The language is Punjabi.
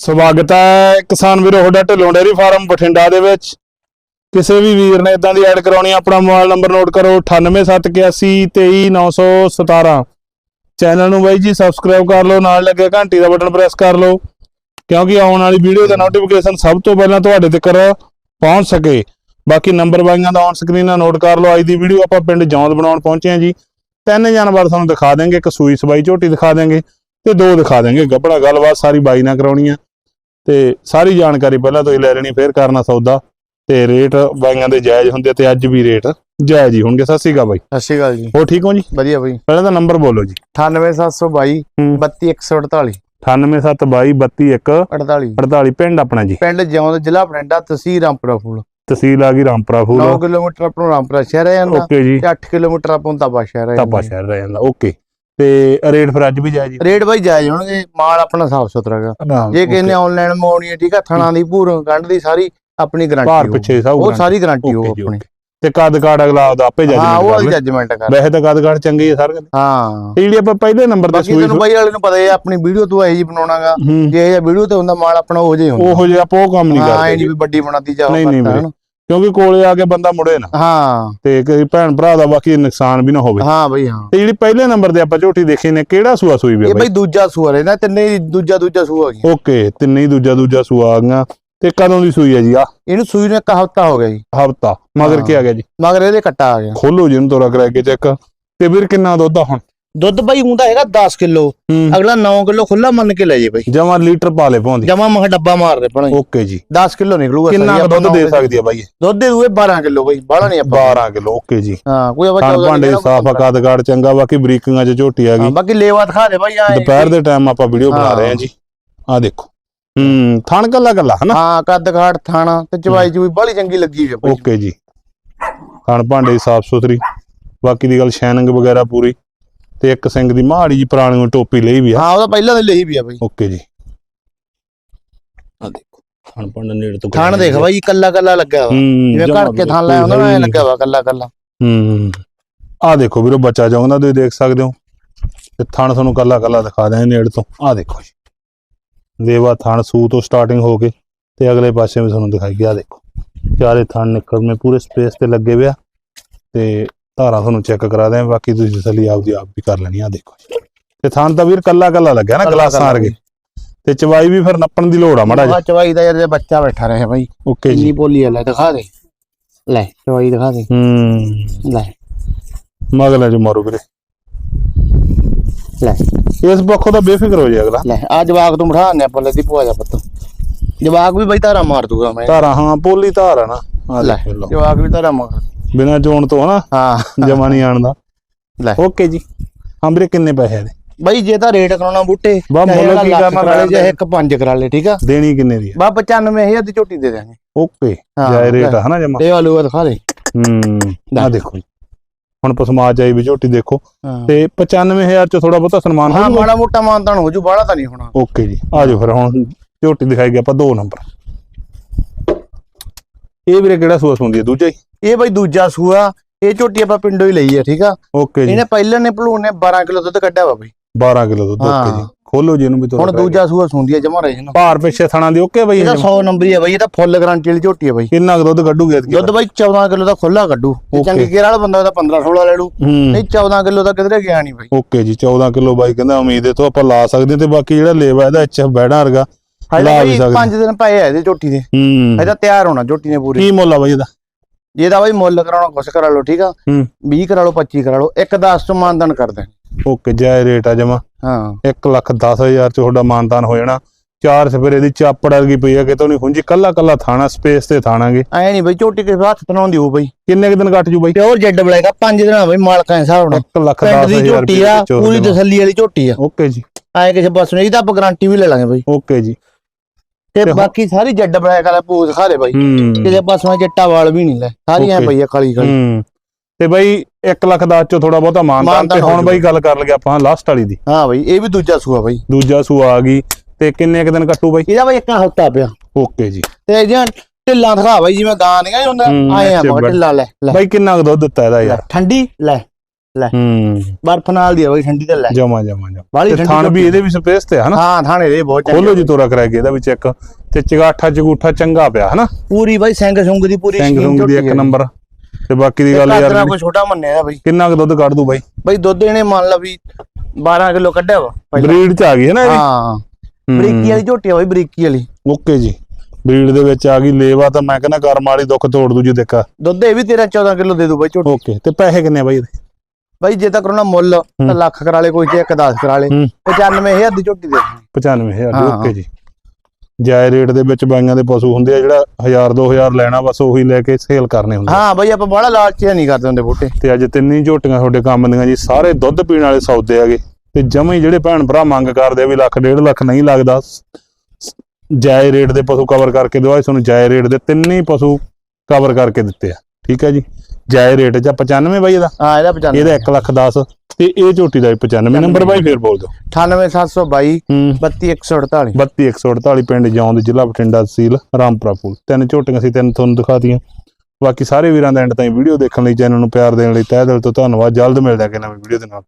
ਸਵਾਗਤ ਹੈ ਕਿਸਾਨ ਵੀਰੋ, ਤੁਹਾਡਾ ਢਿੱਲੋਂ ਡੇਅਰੀ ਫਾਰਮ ਬਠਿੰਡਾ ਦੇ ਵਿੱਚ। ਕਿਸੇ ਵੀ ਵੀਰ ਨੇ ਇਦਾਂ ਦੀ ਐਡ ਕਰਾਉਣੀ ਆਪਣਾ ਮੋਬਾਈਲ ਨੰਬਰ ਨੋਟ ਕਰੋ 9871823917 ਚੈਨਲ ਨੂੰ ਬਾਈ ਜੀ, ਸਬਸਕ੍ਰਾਈਬ ਕਰ ਲਓ, ਨਾਲ ਲੱਗੇ ਘੰਟੀ ਦਾ ਬਟਨ ਪ੍ਰੈਸ ਕਰ ਲਓ, ਕਿਉਂਕਿ ਆਉਣ ਵਾਲੀ ਵੀਡੀਓ ਦਾ ਨੋਟੀਫਿਕੇਸ਼ਨ ਸਭ ਤੋਂ ਪਹਿਲਾਂ ਤੁਹਾਡੇ ਤੱਕ ਪਹੁੰਚ ਸਕੇ। ਬਾਕੀ ਨੰਬਰ ਬਾਈਆਂ ਦਾ ਔਨ ਸਕਰੀਨ ਨਾਲ ਨੋਟ ਕਰ ਲਓ, ਅੱਜ ਦੀ ਵੀਡੀਓ ਆਪਾਂ ਪਿੰਡ ਜੌਂਦ ਬਣਾਉਣ ਪਹੁੰਚੇ ਹਾਂ ਜੀ। ਤਿੰਨ ਜਾਨਵਰ ਤੁਹਾਨੂੰ ਦਿਖਾ ਦੇਵਾਂਗੇ ਇੱਕ ਸੂਈ ਸਬਾਈ ਝੋਟੀ ਦਿਖਾ ਦੇਵਾਂਗੇ ਤੇ ਦੋ ਦਿਖਾ ਦੇਵਾਂਗੇ ਗੱਬੜਾ ਗੱਲਬਾਤ ਸਾਰੀ ਬਾਈ ਨਾਲ ਕਰਾਉਣੀ ਆ। ਤੇ ਸਾਰੀ ਜਾਣਕਾਰੀ ਪਹਿਲਾਂ ਤੋਂ ਹੀ ਲੈ ਲੈਣੀ ਫੇਰ ਕਰਨਾ ਸੌਦਾ। ਤੇ ਰੇਟ ਬਾਈਆਂ ਦੇ ਜਾਇਜ਼ ਹੁੰਦੇ ਤੇ ਅੱਜ ਵੀ ਰੇਟ ਜਾਇਜ਼ ਹੀ ਹੋਣਗੇ। ਸਤਿ ਸ਼੍ਰੀ ਅਕਾਲ ਬਾਈ। ਸਤਿ ਸ਼੍ਰੀ ਅਕਾਲ ਜੀ। ਹੋ ਠੀਕ ਹੋ ਜੀ? ਵਧੀਆ ਬਾਈ। ਪਹਿਲਾਂ ਤਾਂ ਨੰਬਰ ਬੋਲੋ ਜੀ। 98722 ਹੂੰ। 32148 98722 321 48 48 ਪਿੰਡ ਆਪਣਾ ਜੀ। ਪਿੰਡ ਜਿਉਂ ਜ਼ਿਲ੍ਹਾ ਬਠਿੰਡਾ ਤਹਿਸੀਲ ਰਾਮਪੁਰਾ ਫੂਲ। ਤਹਿਸੀਲ ਆ ਗਈ ਰਾਮਪੁਰਾ 9 ਫੂਲ ਕਿਲੋਮੀਟਰ ਆਪਣਾ ਰਾਮਪੁਰਾ ਸ਼ਹਿਰ ਹੈ ਜਾਂਦਾ ਓਕੇ ਜੀ। ਤੇ 8 ਕਿਲੋਮੀਟਰ ਆਪਾਂ ਤਾਬਾ ਸ਼ਹਿਰ ਹੈ ਤਾਪਾ ਸ਼ਹਿਰ ਰਹਿ ਜਾਂਦਾ। ਓਕੇ। ਤੇ ਰੇਟ ਫਿਰ ਅੱਜ ਵੀ ਜਾਇਜ਼ ਜੀ ਰੇਟ ਬਾਈ ਜਾਇਜ਼ ਹੋਣਗੇ ਮਾਲ ਆਪਣਾ ਸਾਫ਼ ਸੁਥਰਾ ਹੈਗਾ ਜੇ ਕਿਸੇ ਨੇ ਆਨਲਾਈਨ ਮੰਗਾਉਣੀ ਹੈ ਠੀਕ ਹੈ ਥਣਾ ਦੀ ਭੂਰ ਗੰਢ ਦੀ ਸਾਰੀ ਆਪਣੀ ਭਾਰ ਗਾਰੰਟੀ ਪਿੱਛੇ ਸਭ ਉਹ ਸਾਰੀ ਗਾਰੰਟੀ ਹੋ ਜੀ, ਆਪਣੀ। ਤੇ ਕਦ ਕਾਰਡ ਅਗਲਾ ਆਪਦਾ ਆਪੇ ਹਾਂ ਉਹ ਜੱਜਮੈਂਟ ਜੱਜਮੈਂਟ ਕਰ ਵੈਸੇ ਤਾਂ ਕਦ ਕਾਰਡ ਚੰਗੀ ਹੈ ਸਰ ਹਾਂ। ਤੇ ਜਿਹੜੀ ਆਪਾਂ ਪਹਿਲੇ ਨੰਬਰ ਤੇ ਸੂਈ ਤੈਨੂੰ ਬਾਈ ਵਾਲੇ ਨੂੰ ਪਤਾ ਹੈ ਆਪਣੀ ਵੀਡੀਓ ਤੂੰ ਇਹੀ ਜੀ ਬਣਾਉਣਾਗਾ ਹੂੰ। ਜੇ ਇਹ ਵੀਡੀਓ ਤੇ ਹੁੰਦਾ ਮਾਲ ਆਪਣਾ ਉਹ ਹੀ ਹੁੰਦਾ। ਉਹੋ ਜਿਹਾ ਆਪਾਂ ਉਹ ਕੰਮ ਨਹੀਂ ਹਾਂ ਕਰਦੇ ਇਹ ਜੀ। ਨਹੀਂ ਵੀ ਵੱਡੀ ਬਣਾਤੀ ਜਾ ਨਹੀਂ, ਨਹੀਂ। ਕਿਉਂਕਿ ਕੋਲੇ ਆ ਕੇ ਬੰਦਾ ਮੁੜੇ ਨਾ। ਹਾਂ। ਤੇ ਕਈ ਭੈਣ ਭਰਾ ਦਾ ਬਾਕੀ ਨੁਕਸਾਨ ਵੀ ਨਾ ਹੋਵੇ। ਹਾਂ ਬਈ ਹਾਂ। ਤੇ ਜਿਹੜੀ ਪਹਿਲੇ ਨੰਬਰ ਤੇ ਆਪਾਂ ਝੋਟੀ ਦੇਖੀ ਨੇ ਕਿਹੜਾ ਸੂਆ ਸੂਈ ਵੀ ਇਹ ਬਈ ਦੂਜਾ ਸੂਆ ਨਾ ਤਿੰਨੇ ਹੀ ਦੂਜਾ ਦੂਜਾ ਸੂਆ ਆ ਗਿਆ ਬਾਈ ਓਕੇ ਤਿੰਨੇ ਹੀ ਦੂਜਾ ਦੂਜਾ ਸੂਆ ਆ ਗਈਆਂ। ਤੇ ਕਦੋਂ ਦੀ ਸੂਈ ਹੈ ਜੀ ਆ ਇਹਨੂੰ ਸੂਈ ਨੂੰ ਇੱਕ ਹਫਤਾ ਹੋ ਗਿਆ ਜੀ। ਹਫਤਾ। ਮਗਰ। ਕੀ ਆ ਗਿਆ ਜੀ? ਮਗਰ ਇਹਦੇ ਕੱਟਾ ਆ ਗਿਆ। ਖੋਲੋ ਜੀ ਇਹਨੂੰ ਤੋਰਾ ਕਰਾ ਕੇ ਚੈੱਕ। ਤੇ ਵੀਰ ਕਿੰਨਾ ਦੁੱਧ ਆ ਹੁਣ? ਦੁੱਧ ਬਈ ਹੁੰਦਾ ਹੈਗਾ 10 ਕਿਲੋ। ਅਗਲਾ 9 ਕਿਲੋ ਖੁੱਲਾ ਮੰਨ ਕੇ ਲੈ ਜੇ ਬਈ। ਜਮਾ ਲੀਟਰ ਪਾ ਲੈ ਪਾਉਂਦੀ ਜਮਾ ਮਖ ਡੱਬਾ ਮਾਰਦੇ ਪਣਾ ਓਕੇ ਜੀ। 10 ਕਿਲੋ ਨਿਕਲੂਗਾ ਕਿੰਨਾ ਦੁੱਧ ਦੇ ਸਕਦੀ ਆ ਬਾਈ? ਦੁੱਧ ਦੇ ਦੂਏ 12 ਕਿਲੋ ਬਈ ਬਾਹਲਾ ਨਹੀਂ ਆਪਾਂ। 12 ਕਿਲੋ ਓਕੇ ਜੀ। ਹਾਂ ਕੋਈ ਆਪਾਂ 14 ਭਾਂਡੇ ਸਾਫ਼ ਕਦ ਕਾੜ ਚੰਗਾ ਬਾਕੀ ਬਰੀਕਿੰਗਾਂ ਚ ਝੋਟੀ ਆ ਗਈ। ਬਾਕੀ ਲੇਵਾ ਦਿਖਾ ਦੇ ਬਈ ਆ ਦੁਪਹਿਰ ਦੇ ਟਾਈਮ ਆਪਾਂ ਵੀਡੀਓ ਬਣਾ। ਰਹੇ ਹਾਂ ਜੀ। ਆ ਦੇਖੋ। ਹੂੰ ਥਣ ਕੱਲਾ ਕੱਲਾ ਹਨਾ? ਹਾਂ ਕੱਦ ਘਾਟ ਥਾਣਾ ਤੇ ਚਵਾਈ ਚੂਈ ਬਾਹਲੀ ਚੰਗੀ ਲੱਗੀ ਹੋਈ ਆ ਓਕੇ ਜੀ। ਖਾਣ ਭਾਂਡੇ ਸਾਫ਼ ਸੁਥਰੀ। ਬਾਕੀ ਦੀ ਗੱਲ ਸ਼ੈਨਿੰਗ ਵਗੈਰਾ ਪੂਰੀ। ਤੇ ਇੱਕ ਸਿੰਘ ਦੀ ਮਾੜੀ ਜੀ ਪੁਰਾਣੀ ਨੂੰ ਟੋਪੀ ਲਈ ਵੀ ਆ। ਹਾਂ ਉਹਦਾ ਪਹਿਲਾਂ ਦੇ ਲਈ ਵੀ ਆ ਬਈ। ਓਕੇ ਜੀ। ਆ ਦੇਖੋ। ਖਾਣ ਭਾਂਡਾ ਨੇੜੇ ਤੋਂ ਥਾਣ ਦੇਖ ਬਈ ਕੱਲਾ ਕੱਲਾ ਲੱਗਾ ਵਾ। ਹੂੰ ਜਿਵੇਂ ਘੜ ਕੇ ਥਾਣ ਲਾਇਆ ਹੁੰਦਾ ਨਾ ਐ ਲੱਗਾ ਵਾ ਕੱਲਾ ਕੱਲਾ ਹੂੰ। ਆ ਦੇਖੋ ਵੀਰੋ ਬੱਚਾ ਚਾਹੁੰਦਾ ਤੁਸੀਂ ਦੇਖ ਸਕਦੇ ਹੋ। ਤੇ ਥਣ ਤੁਹਾਨੂੰ ਕੱਲਾ ਕੱਲਾ ਦਿਖਾ ਦਿਆਂ ਨੇੜੇ ਤੋਂ। ਆ ਦੇਖੋ ਜੀ। ਦੇਵਾ ਥਣ ਸੂ ਤੋਂ ਸਟਾਰਟਿੰਗ ਹੋ ਕੇ ਤੇ ਅਗਲੇ ਪਾਸੇ ਵੀ ਤੁਹਾਨੂੰ ਦਿਖਾਈ ਗਿਆ ਦੇਖੋ। ਚਾਰੇ ਥਣ ਨਿਕਲਵੇਂ ਪੂਰੇ ਸਪੇਸ ਤੇ ਲੱਗੇ ਹੋਏ ਆ। ਤੇ ਧਾਰਾਂ ਤੁਹਾਨੂੰ ਚੈੱਕ ਕਰਾ ਦਿਆਂ ਬਾਕੀ ਤੁਸੀਂ ਤਸੱਲੀ ਆਪਦੀ ਆਪ ਵੀ ਕਰ ਲੈਣੀ ਆ ਦੇਖੋ ਜੀ। ਤੇ ਥਣ ਤਾਂ ਵੀਰ ਕੱਲਾ ਕੱਲਾ ਲੱਗਿਆ ਨਾ ਕੱਲਾ ਗਲਾਸਾਂ ਕੱਲਾ ਵਰਗੇ। ਤੇ ਚਵਾਈ ਵੀ ਫਿਰ ਨੱਪਣ ਦੀ ਲੋੜ ਆ ਮਾੜਾ ਆਹ ਚਵਾਈ ਦਾ ਯਾਰ ਜੇ ਬੱਚਾ ਬੈਠਾ ਰਹੇ ਬਈ। ਓਕੇ ਜੀ। ਕਿੰਨੀ ਬੋਲੀ ਆ ਲੈ ਦਿਖਾ ਦੇ। ਲੈ ਚਵਾਈ ਦਿਖਾ ਦੇ। ਹੂੰ। ਲੈ। ਮਗਲਾ ਜੋ ਮਾਰੋ ਵੀਰੇ। ਲੈ। ਇਸ ਪੱਖੋਂ ਤਾਂ ਬੇਫਿਕਰ ਹੋ ਜਾਏ ਅਗਲਾ। ਲੈ ਆ ਜਵਾਕ ਤੂੰ ਬਿਠਾ ਨੇ ਆਪਾਂ ਲੱਦੀ ਭੂਆ ਜਾ ਪੁੱਤ। ਜਵਾਕ ਵੀ ਬਈ ਧਾਰਾ ਮਾਰ ਦੂਗਾ ਮੈਂ। ਧਾਰਾਂ ਹਾਂ ਪੋਲੀ ਧਾਰ ਆ ਨਾ। ਆ ਲੈ ਦੇਖ ਲਓ। ਜਵਾਕ ਵੀ ਧਾਰਾ ਮਾਰ ਬਿਨਾ ਚੋਣ ਤੋਂ ਹਨਾ? ਹਾਂ। ਜਮਾ ਨਹੀਂ ਆਣਦਾ ਲੈ। ਓਕੇ ਜੀ। ਹਾਂ ਵੀਰੇ ਕਿੰਨੇ ਪੈਸੇ ਇਹਦੇ? ਬਈ ਜੇ ਤਾਂ ਰੇਟ ਕਰਾਉਣਾ ਬੂਟੇ ਬਾ ਮੁੱਲ ਕੀ ਕਰਨਾ ਕਰਾ ਜੇ ਦੇ। ਇੱਕ ਪੰਜ ਕਰਾ ਲੈ ਠੀਕ ਆ? ਦੇਣੀ ਕਿੰਨੇ ਦੀ ਬਾ 95000 ਦੀ ਝੋਟੀ ਦੇ ਦਾਂਗੇ ਓਕੇ ਜਾਇ ਰੇਟ ਆ ਹਨਾ ਜਮਾ? ਤੇ ਆਲੂ ਦਿਖਾ ਦੇ। ਹੂੰ ਆ ਦੇਖੋ ਹੁਣ ਪਸਮਾ ਚਾਈ ਵੀ ਝੋਟੀ ਦੇਖੋ। ਤੇ 95000 ਚ ਥੋੜਾ ਬਹੁਤਾ ਸਨਮਾਨ ਹਾਂ ਮਾੜਾ ਮੋਟਾ ਮਾਨਤਾਨ ਹੋ ਜੂ ਬਾਹਲਾ ਤਾਂ ਨਹੀਂ ਹੋਣਾ। ਓਕੇ ਜੀ। ਆ ਜਾਓ ਫਿਰ ਹੁਣ ਝੋਟੀ ਦਿਖਾਈ ਗਿਆ ਆਪਾਂ ਦੋ ਨੰਬਰ। ਇਹ ਵੀਰੇ ਕਿਹੜਾ ਸੂਸ ਹੁੰਦੀ ਹੈ ਦੂਜਾ ਹੀ? ਇਹ ਬਈ ਦੂਜਾ ਸੂਆ ਇਹ ਝੋਟੀ ਆਪਾਂ ਪਿੰਡੋਂ ਹੀ ਲਈ ਆ ਠੀਕ ਆ? ਓਕੇ ਜੀ। ਇਹਨੇ ਪਹਿਲਾਂ ਨੇ ਭਲੂਣ ਨੇ 12 ਕਿਲੋ ਦੁੱਧ ਕੱਢਿਆ ਵਾ ਬਈ। 12 ਕਿਲੋ ਦੁੱਧ ਓਕੇ ਜੀ। ਖੋਲੋ ਜੀ ਇਹਨੂੰ ਵੀ ਥੋੜਾ ਹੁਣ ਦੂਜਾ ਸੂਆ ਸੁੰਦੀ ਆ ਜਮਾ ਰਹੇ ਨਾ ਭਾਰ ਪਿੱਛੇ ਥਣਾ ਦੀ ਓਕੇ ਬਈ ਇਹ ਇਹਦਾ ਜਮਾਂ? 100 ਨੰਬਰ ਹੀ ਆ ਬਈ ਇਹ ਤਾਂ ਫੁੱਲ ਗਾਰੰਟੀ ਵਾਲੀ ਝੋਟੀ ਆ ਬਈ। ਕਿੰਨਾ ਕੁ ਦੁੱਧ ਕੱਢੂਗੀ ਐਤਕੀ ਦੁੱਧ ਬਈ 14 ਕਿਲੋ ਦਾ ਖੁੱਲਾ ਕੱਢੂ. ਚੰਗੀ ਗੇਰ ਵਾਲਾ ਬੰਦਾ ਉਹਦਾ 15 16 ਲੈ ਲੂ। ਨਹੀਂ 14 ਕਿਲੋ ਦਾ ਕਿਧਰੇ ਗਿਆ ਨਹੀਂ ਬਈ। ਓਕੇ ਜੀ 14 ਕਿਲੋ ਬਾਈ ਕਹਿੰਦਾ ਉਮੀਦ ਹੈ ਤੋਂ ਆਪਾਂ ਲਾ ਸਕਦੇ ਤੇ ਬਾਕੀ ਜਿਹੜਾ ਲੇਵਾ ਇਹਦਾ ਐਚ ਬੈੜਾ ਵਰਗਾ ਲਾ ਵੀ ਬਈ ਸਕਦੇ। 5 ਦਿਨ ਪਏ ਆ ਇਹਦੇ ਝੋਟੀ ਦੇ। ਇਹਦਾ ਤਿਆਰ ਹੋਣਾ ਝੋਟੀ ਨੇ ਪੂਰੀ। ਕੀ ਮੁੱਲ ਆ ਬਾਈ ਇਹਦਾ? ਜੇ ਇਹਦਾ ਬਈ ਮੁੱਲ ਕਰਾਉਣਾ ਕੁਛ ਕਰਾ ਲਓ ਠੀਕ ਆ? ਹੂੰ। 20 ਕਰਾ ਲਓ 25 ਕਰਾ ਲਓ ਇੱਕ 10 ਤੋਂ ਮਾਨਦਾਨ ਕਰ ਦੇ ਓਕੇ ਜਾਇ ਰੇਟ ਆ ਜਮਾ। ਹਾਂ। 1 ਲੱਖ 10000 ਚ ਤੁਹਾਡਾ ਮਾਨਤਾਨ ਹੋ ਜਾਣਾ। ਚਾਰ ਸਫੇਰੇ ਦੀ ਚਾਪੜ ਵਰਗੀ ਪਈ ਆ ਕਿਤੋਂ ਨਹੀਂ ਹੁੰਜੀ ਕੱਲਾ ਕੱਲਾ ਥਾਣਾ ਸਪੇਸ ਤੇ ਥਾਣਾਗੇ। ਐ ਨਹੀਂ ਬਈ ਝੋਟੀ ਕਿਸੇ ਹੱਥ ਤਨਾਉਂਦੀ ਹੋ ਬਈ। ਕਿੰਨੇ ਕੁ ਦਿਨ ਕੱਟ ਜੂ ਬਾਈ? ਪਿਓਰ ਜੈਡ ਬਲੈਕ ਆ 5 ਦਿਨਾਂ ਬਈ ਮਾਲਕਾਂ ਦੇ ਹਿਸਾਬ ਨਾਲ। 1 ਲੱਖ ਪਿੰਡ ਦੀ 10000 ਝੋਟੀ ਆ ਪੂਰੀ ਤਸੱਲੀ ਵਾਲੀ ਝੋਟੀ ਆ। ਓਕੇ ਜੀ। ਐ ਕਿਸੇ ਪਾਸੋਂ ਨਹੀਂ ਤਾਂ ਆਪਾਂ ਗਾਰੰਟੀ ਵੀ ਲੈ ਲਾਂਗੇ ਬਈ। ਓਕੇ ਜੀ। ਤੇ ਬਾਕੀ ਸਾਰੀ ਜੈਡ ਬਲੈਕ ਵਾਲਾ ਪੂਛ ਦਿਖਾ ਦੇ ਬਾਈ। ਕਿਸੇ ਪਾਸੋਂ ਜੱਟਾ ਵਾਲ ਵੀ ਨਹੀਂ ਲੈ। ਸਾਰੀ ਐ. ਪਈ ਆ ਕਾਲੀ। ਕਾਲੀ ਤੇ ਬਾਈ 1 ਲੱਖ 10 ਚ ਥੋੜਾ ਬਹੁਤਾ ਮਾਨਤਾਨ ਤੇ ਹੁਣ ਬਾਈ। ਗੱਲ ਕਰ ਲਗੇ ਆਪਾਂ ਲਾਸਟ ਵਾਲੀ ਦੀ। ਹਾਂ ਬਈ ਇਹ ਵੀ ਦੂਜਾ ਸੂਆ ਬਈ। ਦੂਜਾ ਸੂਆ ਆ ਗਈ। ਤੇ ਕਿੰਨੇ ਕੁ ਦਿਨ ਕੱਟੂ ਬਾਈ? ਇਹਦਾ ਬਈ ਇੱਕ ਹਫਤਾ ਪਿਆ। ਓਕੇ ਜੀ। ਤੇ ਜਾਂ ਢਿੱਲਾਂ ਦਿਖਾ ਬਈ ਜਿਵੇਂ ਗਾਂ ਦੀਆਂ ਨੀ ਹੁੰਦਾ ਆਏ ਆ ਢਿੱਲਾ ਲੈ ਬਾਈ ਕਿੰਨਾ ਦੁੱਧ ਦਿੱਤਾ ਇਹਦਾ ਯਾਰ? ਠੰਡੀ ਲੈ। ਹੂੰ। ਬਰਫ ਨਾਲ ਦੀ ਬਈ ਠੰਡੀ ਤਾਂ ਲੈ। ਜਮਾ ਜਮਾ ਜਮਾ। ਤੇ ਥਣ ਵੀ। ਇਹਦੇ ਵੀ ਸਪੇਸ ਤੇ ਹਨਾ? ਹਾਂ ਥਾਣੇ ਦੇ ਬਹੁਤ ਚੰਗੇ ਖੋਲੋ ਜੀ ਤੋਰਾ ਕਰਾ ਕੇ ਇਹਦਾ ਵਿੱਚ ਇੱਕ। ਤੇ ਚਗਾਠਾ ਚਗੂਠਾ ਚੰਗਾ ਪਿਆ ਹਨਾ? ਪੂਰੀ ਬਾਈ ਸਿੰਘ ਸੁੰਗ ਦੀ ਪੂਰੀ ਸਿੰਘ ਸੁੰਗ ਦੀ ਇੱਕ ਹੈ। ਨੰਬਰ। ਤੇ ਬਾਕੀ ਦੀ ਗੱਲ ਯਾਰ ਕੋਈ ਛੋਟਾ ਮੰਨਿਆ ਦਾ ਬਈ। ਕਿੰਨਾ ਕੁ ਦੁੱਧ ਕੱਢ ਦੂ ਬਾਈ? ਬਈ ਦੁੱਧ ਇਹਨੇ ਮੰਨ ਲਾ ਵੀ 12 ਕਿਲੋ ਕੱਢਿਆ ਵਾ। ਬਰੀਡ ਚ ਆ ਗਈ ਹੈ ਨਾ ਹਾਂ। ਬਰੀਕੀ ਵਾਲੀ ਝੋਟੀ ਆ ਬਈ ਬਰੀਕੀ ਵਾਲੀ। ਓਕੇ ਜੀ। ਬਰੀਡ ਦੇ ਵਿੱਚ ਆ ਗਈ ਲੇਵਾ ਤਾਂ ਮੈਂ ਕਹਿੰਦਾ ਕਰਮ ਵਾਲੀ ਦੁੱਖ ਤੋੜ ਦੂ ਜੀ ਦੇਖਾ। ਦੁੱਧ ਇਹ ਵੀ 13 14 ਕਿਲੋ ਦੇ ਦੂ ਬਈ ਝੋਟੀ। ਓਕੇ ਤੇ ਪੈਸੇ ਕਿੰਨੇ ਬਾਈ ਇਹਦੇ? ਬਈ ਜੇ ਤਾਂ ਕਰਾਉਣਾ ਮੁੱਲ ਤਾਂ ਲੱਖ ਕਰਾ ਲੇ ਕੋਈ ਤੇ ਇੱਕ 10 ਕਰਾ ਲੇ ਹੂੰ। 95000 ਦੀ ਝੋਟੀ ਦੇ ਦੇਣੀ। 95000 ਹਾਂ, ਓਕੇ ਜੀ। ਜਾਇ ਰੇਟ ਦੇ ਵਿੱਚ ਬਾਈਆਂ ਦੇ ਪਸ਼ੂ ਹੁੰਦੇ ਆ ਜਿਹੜਾ 1000 2000 ਲੈਣਾ ਬਸ ਉਹੀ ਲੈ ਕੇ ਸੇਲ ਕਰਨੇ ਹੁੰਦੇ ਹਾਂ ਬਈ ਆਪਾਂ ਬੜਾ ਲਾਲਚੀਆ ਨਹੀਂ ਕਰਦੇ ਹੁੰਦੇ ਬੂਟੇ। ਤੇ ਅੱਜ ਤਿੰਨੀ ਝੋਟੀਆਂ ਤੁਹਾਡੇ ਕੰਮ ਦੀਆਂ ਜੀ ਸਾਰੇ ਦੁੱਧ ਪੀਣ ਵਾਲੇ ਸੌਦੇ ਹੈਗੇ। ਤੇ ਜਮਾਂ ਜਿਹੜੇ ਭੈਣ ਭਰਾ ਮੰਗ ਕਰਦੇ ਆ ਵੀ ਲੱਖ ਡੇਢ ਲੱਖ ਨਹੀਂ ਲੱਗਦਾ ਜਾਇ ਰੇਟ ਦੇ ਪਸ਼ੂ ਕਵਰ ਕਰਕੇ ਦਿਵਾਏ ਤੁਹਾਨੂੰ ਜਾਇ ਰੇਟ ਦੇ ਤਿੰਨੇ ਹੀ ਪਸ਼ੂ ਕਵਰ ਕਰਕੇ ਦਿੱਤੇ ਆ। ਠੀਕ ਹੈ ਜੀ? ਜਾਇ ਰੇਟ ਚ 95 ਬਾਈ ਇਹਦਾ? ਹਾਂ ਇਹਦਾ 95 ਇਹਦਾ 1 ਲੱਖ 10 ਤੇ ਇਹ ਝੋਟੀ ਦਾ ਵੀ 95 ਨੰਬਰ ਬਾਈ ਫੇਰ ਬੋਲ ਦਿਓ। 98722 ਹੂੰ। 32148 32148 ਪਿੰਡ ਜੌਂਦ ਜ਼ਿਲ੍ਹਾ ਬਠਿੰਡਾ ਤਹਿਸੀਲ ਰਾਮਪੁਰਾ ਫੂਲ ਤਿੰਨ ਝੋਟੀਆਂ ਸੀ ਤਿੰਨ ਤੁਹਾਨੂੰ ਦਿਖਾਤੀਆਂ। ਬਾਕੀ ਸਾਰੇ ਵੀਰਾਂ ਦਾ ਐਂਡ ਤਾਈਂ ਵੀਡੀਓ ਦੇਖਣ ਲਈ ਚੈਨਲ ਨੂੰ ਪਿਆਰ ਦੇਣ ਲਈ ਤਹਿ ਦਿਲ ਤੋਂ ਧੰਨਵਾਦ। ਜਲਦ ਮਿਲਦੇ ਹਾਂ ਕਿ ਨਵੀਂ ਵੀਡੀਓ ਦੇ ਨਾਲ।